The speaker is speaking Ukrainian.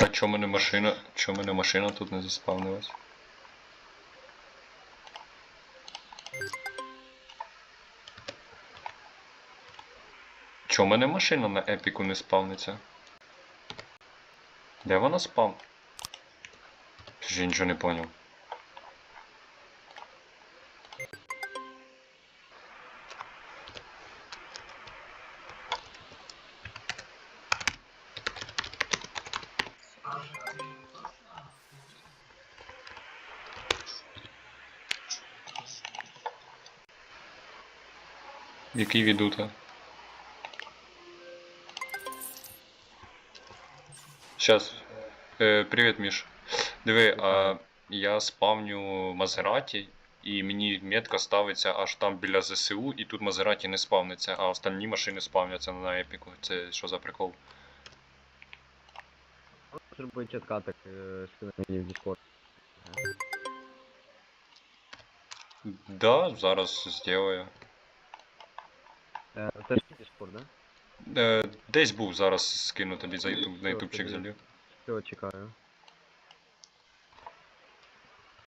А чому мене машина. Чому мене машина тут не заспавнилась? Чому мене машина на епіку не спавниться? Де вона спав? Я нічого не поняв. Який відута? Щас. Е, привіт, Міш. Диви, а я спавню Мазераті, і мені метка ставиться аж там біля ЗСУ, і тут Мазераті не спавниться, а остальні машини спавняться на епіку. Це що за прикол? Зробити чатка так скине мені в Discord. Да, зараз сделаю. Це ж Discord, да? Е, десь був зараз скину тобі за на ютубчик залів. Все, чекаю.